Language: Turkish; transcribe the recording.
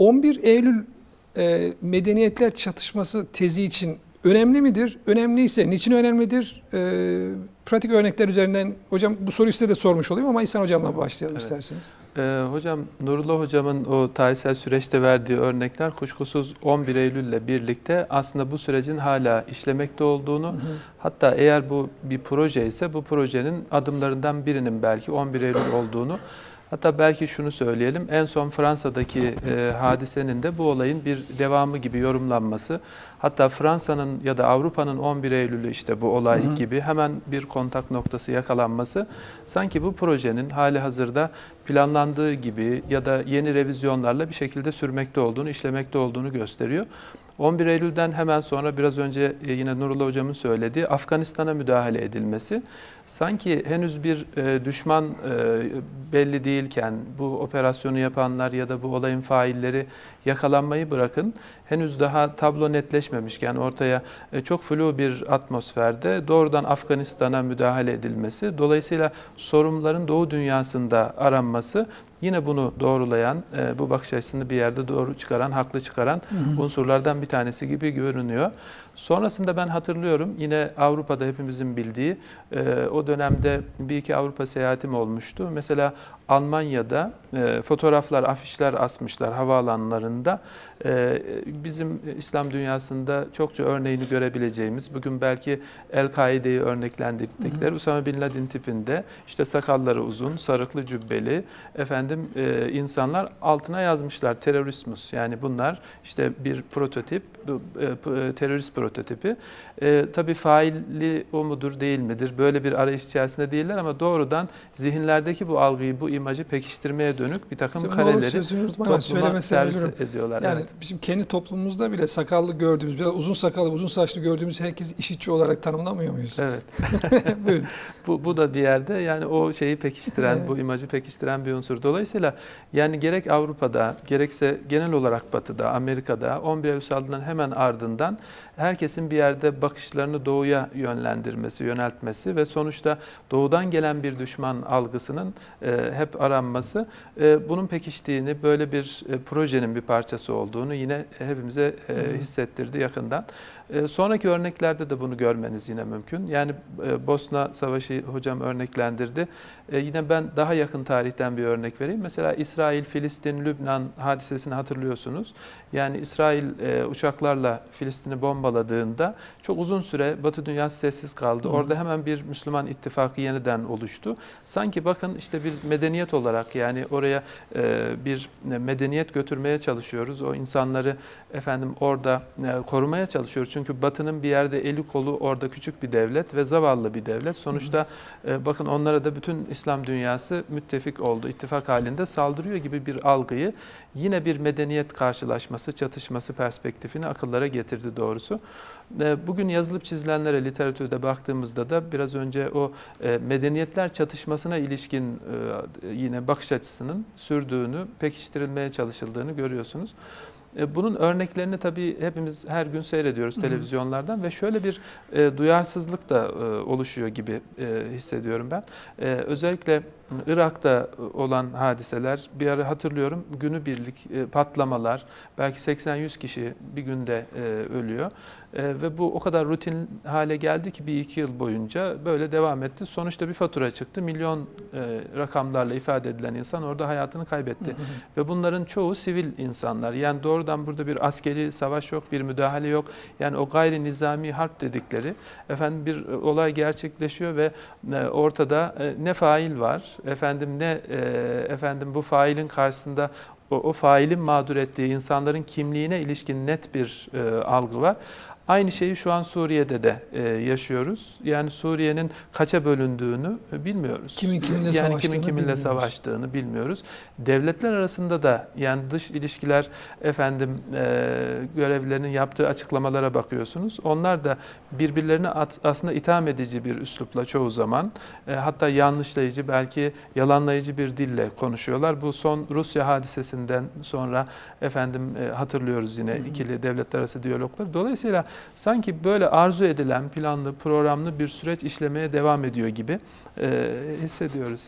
11 Eylül e, medeniyetler çatışması tezi için önemli midir? Önemliyse niçin önemlidir? E, pratik örnekler üzerinden hocam bu soruyu size de sormuş olayım ama İhsan hocamla başlayalım Evet. isterseniz. Ee, hocam Nurullah hocamın o tarihsel süreçte verdiği örnekler kuşkusuz 11 Eylül ile birlikte aslında bu sürecin hala işlemekte olduğunu hatta eğer bu bir proje ise bu projenin adımlarından birinin belki 11 Eylül olduğunu hatta belki şunu söyleyelim en son Fransa'daki e, hadisenin de bu olayın bir devamı gibi yorumlanması hatta Fransa'nın ya da Avrupa'nın 11 Eylül'ü işte bu olay Hı hı. gibi hemen bir kontak noktası yakalanması sanki bu projenin hali hazırda planlandığı gibi ya da yeni revizyonlarla bir şekilde sürmekte olduğunu, işlemekte olduğunu gösteriyor. 11 Eylül'den hemen sonra biraz önce e, yine Nurullah Hocam'ın söylediği Afganistan'a müdahale edilmesi. Sanki henüz bir e, düşman e, belli değilken bu operasyonu yapanlar ya da bu olayın failleri yakalanmayı bırakın henüz daha tablo netleşmemişken ortaya çok flu bir atmosferde doğrudan Afganistan'a müdahale edilmesi dolayısıyla sorunların Doğu dünyasında aranması yine bunu doğrulayan e, bu bakış açısını bir yerde doğru çıkaran haklı çıkaran unsurlardan bir tanesi gibi görünüyor. Sonrasında ben hatırlıyorum yine Avrupa'da hepimizin bildiği e, o dönemde bir iki Avrupa seyahatim olmuştu. Mesela Almanya'da e, fotoğraflar, afişler asmışlar havaalanlarında. E, bizim İslam dünyasında çokça örneğini görebileceğimiz, bugün belki El-Kaide'yi örneklendirdikleri Usama Bin Laden tipinde işte sakalları uzun, sarıklı cübbeli efendim e, insanlar altına yazmışlar terörismus. Yani bunlar işte bir prototip, bu, e, e, terörist prototipi. E, tabii faili o mudur değil midir? Böyle bir arayış içerisinde değiller ama doğrudan zihinlerdeki bu algıyı, bu imajı pekiştirmeye dönük bir takım Şimdi kareleri topluma servis ölürüm. ediyorlar. Yani evet. bizim kendi toplumumuzda bile sakallı gördüğümüz, biraz uzun sakallı, uzun saçlı gördüğümüz herkes işitçi olarak tanımlamıyor muyuz? Evet. Bu, bu da bir yerde yani o şeyi pekiştiren, bu imajı pekiştiren bir unsur. Dolayısıyla yani gerek Avrupa'da, gerekse genel olarak Batı'da, Amerika'da 11 Eylül saldırının hemen ardından herkesin bir yerde bakışlarını doğuya yönlendirmesi, yöneltmesi ve sonuçta doğudan gelen bir düşman algısının e, hep aranması e, bunun pekiştiğini, böyle bir e, projenin bir parçası olduğunu yine hepimize e, hissettirdi yakından. E, Sonraki örneklerde de bunu görmeniz yine mümkün. Yani e, Bosna Savaşı hocam örneklendirdi. E, Yine ben daha yakın tarihten bir örnek vereyim. Mesela İsrail, Filistin, Lübnan hadisesini hatırlıyorsunuz. Yani İsrail e, uçaklarla Filistin'i bombaladığında çok uzun süre Batı dünyası sessiz kaldı. Hı. Orada hemen bir Müslüman ittifakı yeniden oluştu. Sanki bakın işte bir medeniyet olarak yani oraya bir medeniyet götürmeye çalışıyoruz. O insanları efendim orada korumaya çalışıyoruz. Çünkü Batı'nın bir yerde eli kolu orada küçük bir devlet ve zavallı bir devlet. Sonuçta e, bakın onlara da bütün İslam dünyası müttefik oldu, ittifak halinde saldırıyor gibi bir algıyı yine bir medeniyet karşılaşması, çatışması perspektifini akıllara getirdi doğrusu. E, Bugün yazılıp çizilenlere literatürde baktığımızda da biraz önce o e, medeniyetler çatışmasına ilişkin e, yine bakış açısının sürdüğünü, pekiştirilmeye çalışıldığını görüyorsunuz. E, Bunun örneklerini tabii hepimiz her gün seyrediyoruz Hı hı. televizyonlardan ve şöyle bir e, duyarsızlık da e, oluşuyor gibi e, hissediyorum ben. E, özellikle Irak'ta olan hadiseler bir ara hatırlıyorum günübirlik e, patlamalar belki 80-100 kişi bir günde e, ölüyor. E, ve bu o kadar rutin hale geldi ki bir iki yıl boyunca böyle devam etti. Sonuçta bir fatura çıktı. Milyon e, rakamlarla ifade edilen insan orada hayatını kaybetti. Ve bunların çoğu sivil insanlar. Yani doğrudan burada bir askeri savaş yok, bir müdahale yok. Yani o gayri nizami harp dedikleri efendim bir e, olay gerçekleşiyor ve e, ortada e, ne fail var, efendim ne efendim bu failin karşısında o, o failin mağdur ettiği insanların kimliğine ilişkin net bir e, algı var. Aynı şeyi şu an Suriye'de de e, yaşıyoruz. Yani Suriye'nin kaça bölündüğünü e, bilmiyoruz. Kimin kiminle yani savaştığını kimin kiminle bilmiyoruz. savaştığını bilmiyoruz. Devletler arasında da yani dış ilişkiler efendim e, görevlilerinin yaptığı açıklamalara bakıyorsunuz. Onlar da birbirlerine at- aslında itham edici bir üslupla çoğu zaman e, hatta yanlışlayıcı belki yalanlayıcı bir dille konuşuyorlar. Bu son Rusya hadisesinden sonra efendim e, hatırlıyoruz yine ikili devletler arası diyaloglar. Dolayısıyla sanki böyle arzu edilen planlı, programlı bir süreç işlemeye devam ediyor gibi e, hissediyoruz.